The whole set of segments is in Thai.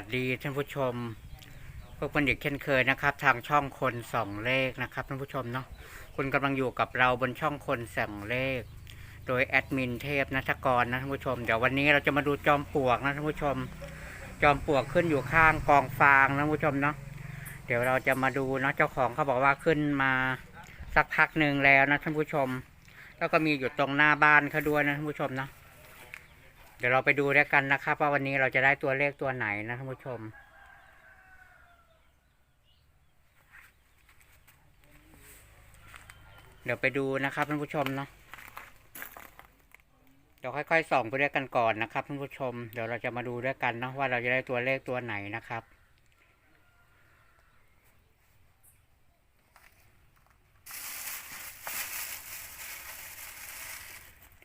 วัสดีท่านผู้ชมพวกคนเด็กเช่นเคยนะครับ ทางช่องคนส่องเลขนะครับท่านผู้ชมเนาะคุณกำลังอยู่กับเราบนช่องคนส่องเลข โดยแอดมินเทพนัทกรนะท่านผู้ชมเดี๋ยววันนี้เราจะมาดูจอมปลวกนะท่านผู้ชม จอมปลวกขึ้นอยู่ข้างกองฟางนะท่านผู้ชมเนาะเดี๋ยวเราจะมาดูนะเจ้าของเขาบอกว่าขึ้นมาสักพักหนึ่งแล้วนะท่านผู้ชม แล้วก็มีอยู่ตรงหน้าบ้านเขาด้วยนะท่านผู้ชมเนาะ เดี๋ยวเราไปดูด้วยกันนะครับ ว่าวันนี้เราจะได้ตัวเลขตัวไหนนะท่านผู้ชม เดี๋ยวไปดูนะครับท่านผู้ชมเนาะเดี๋ยวค่อยๆส่องไปด้วยกันก่อนนะครับท่านผู้ชม เดี๋ยวเราจะมาดูด้วยกันเนาะว่าเราจะได้ตัวเลขตัวไหนนะครับ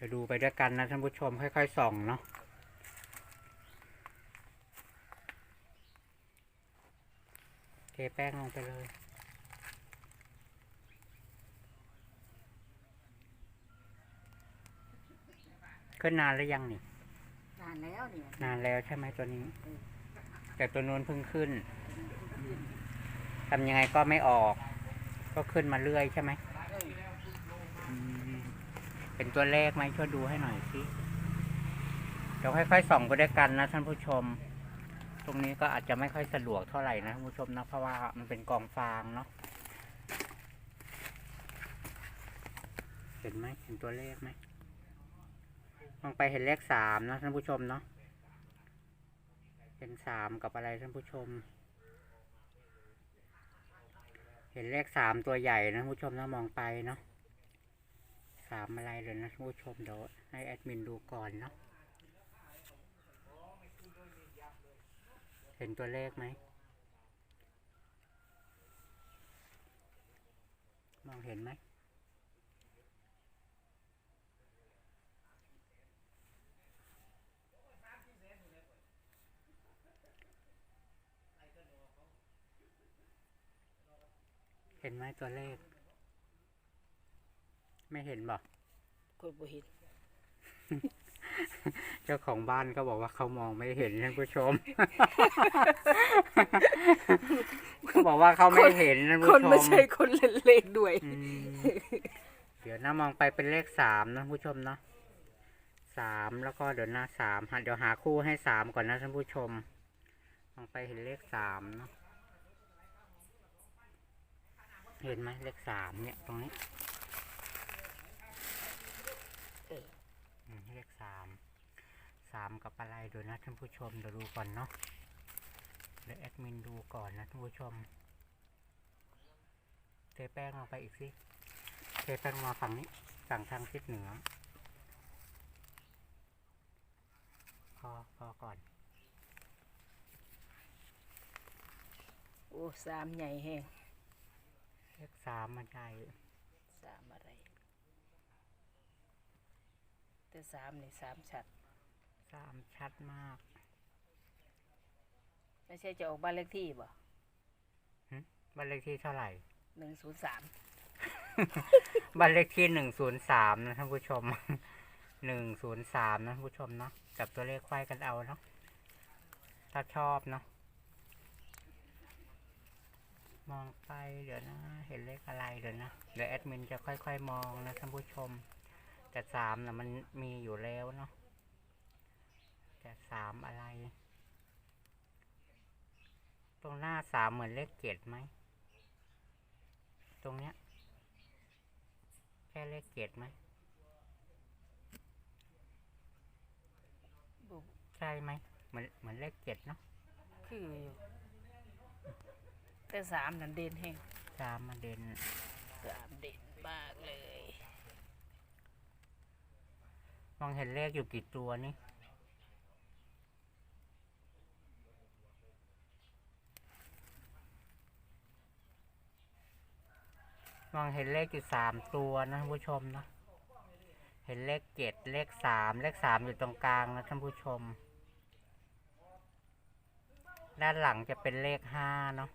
เดี๋ยวดูไปด้วยกันนะท่านผู้ชมค่อยๆส่องเนาะเทแป้งลงไปเลยขึ้นนานหรือยังนี่ นานแล้วเนี่ยนานแล้วใช่ไหมตัวนี้ แต่ตัวนู้นเพิ่งขึ้นทำยังไงก็ไม่ออก ก็ขึ้นมาเรื่อยใช่ไหมอืม เป็นตัวเลขไหมช่วยดูให้หน่อยสิเดี๋ยวค่อยๆส่องไปด้วยกันนะท่านผู้ชม ตรงนี้ก็อาจจะไม่ค่อยสะดวกเท่าไหร่นะท่านผู้ชมนะเพราะว่ามันเป็นกองฟางเนาะเห็นไหมเห็นตัวเลขไหมมองไปเห็นเลขสามนะท่านผู้ชมเนาะเป็นสามกับอะไรท่านผู้ชม เห็นเลขสามตัวใหญ่นะท่านผู้ชมนะมองไปเนาะามอะไรเลยนะท่านผู้ชมเดี๋ยวให้แอดมินดูก่อนเนาะเห็นตัวเลขไหมมองเห็นไหมเห็นไหมตัวเลข ไม่เห็นบอกคนบ่เห็น เจ้าของบ้านก็บอกว่าเขามองไม่เห็นท่านผู้ชม เขาบอกว่าเขาไม่เห็นท่านผู้คนชมไม่ใช่คนเล่นเลขด้วย อืมเดี๋ยวน้ามองไปเป็นเลขสามนะท่านผู้ชมเนาะสามแล้วก็เดี๋ยวหน้าสามหาเดี๋ยวหาคู่ให้สามก่อนนะท่านผู้ชม มองไปเห็นเลขสามเนาะเห็นไหมเลขสามเนี่ยตรงนี้ เออ อืม เลขสามสามกับอะไรเดี๋ยวนะท่านผู้ชมเดี๋ยวดูก่อนเนาะเดี๋ยวแอดมินดูก่อนนะท่านผู้ชมเทแป้งลงไปอีกสิเทแป้งมาฝั่งนี้ฝั่งทางทิศเหนือพอพอก่อน โอ้สามใหญ่แห้งเลขสามมันใหญ่สามอะไร แต่สามนี่สามชัด สามชัดมาก ไม่ใช่จะออกบ้านเลขที่บ่บ้านเลขที่เท่าไหร่ หนึ่งศูนย์สามบ้านเลขที่หนึ่งศูนย์สามนะท่านผู้ชม หนึ่งศูนย์สามนะท่านผู้ชมเนาะจับตัวเลขไขว้กันเอาเนาะถ้าชอบเนาะมองไปเดี๋ยวนะ เห็นเลขอะไรเดี๋ยวนะ เดี๋ยวแอดมินจะค่อยๆ มองนะท่านผู้ชม แต่สามนะมันมีอยู่แล้วเนาะแต่สามอะไร ตรงหน้าสามเหมือนเลขเจ็ดไหม ตรงเนี้ย แค่เลขเจ็ดไหมบุใช่ไหมเหมือนเหมือนเลขเจ็ดเนาะคืออยู่แต่สามนั่นเด่นแห้งสามมาเด่นสามเด่นมากเลย ม องเห็นเลขอยู่กี่ตัวนี่มองเห็นเลขอยู่สามตัวนะท่านผู้ชมนะ เห็นเลขเจ็ดเลขสามเลขสามอยู่ตรงกลางนะท่านผู้ชม ด้านหลังจะเป็นเลขห้าเนาะ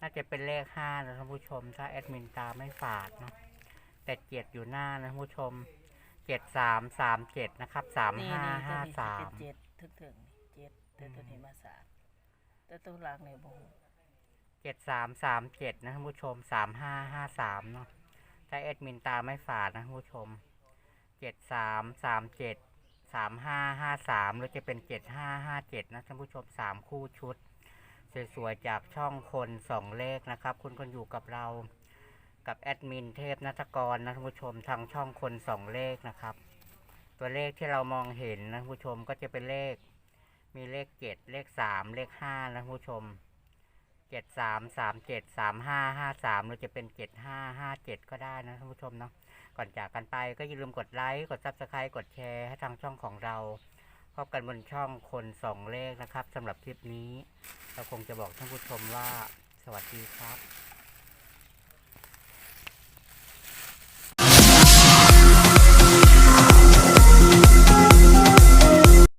น่าจะเป็นเลขห้านะท่านผู้ชม ถ้าแอดมินตาไม่ฝาดเนาะ แต่เจ็ดอยู่หน้านะท่านผู้ชมเจ็ดสามสามเจ็ดนะครับสามห้าห้าสามเจ็ดถึงถึงเจ็ดแต่ตัวนี้มาสามแต่ตัวหลังเนี่ยบ่เจ็ดสามสามเจ็ดนะท่านผู้ชมสามห้าห้าสามเนาะถ้าแอดมินตาไม่ฝาดนะท่านผู้ชมเจ็ดสามสามเจ็ดสามห้าห้าสามหรือจะเป็นเจ็ดห้าห้าเจ็ดนะท่านผู้ชมสามคู่ชุด สวยๆจากช่องคนสองเลขนะครับ คุณคนอยู่กับเรา กับแอดมินเทพนัทกรนะท่านผู้ชมทางช่องคนสองเลขนะครับ ตัวเลขที่เรามองเห็นนะท่านผู้ชมก็จะเป็นเลข มีเลขเจ็ดเลขสามเลขห้านะท่านผู้ชมเจ็ดสามสามเจ็ดสามห้าห้าสามหรือจะเป็นเจ็ดห้าห้าเจ็ดก็ได้นะท่านผู้ชมเนาะก่อนจากกันไปก็อย่าลืมกดไลค์กดซับสไครต์กดแชร์ให้ทางช่องของเราพบกันบนช่องคนสองเลขนะครับสำหรับคลิปนี้ เราคงจะบอกท่านผู้ชมว่า สวัสดีครับ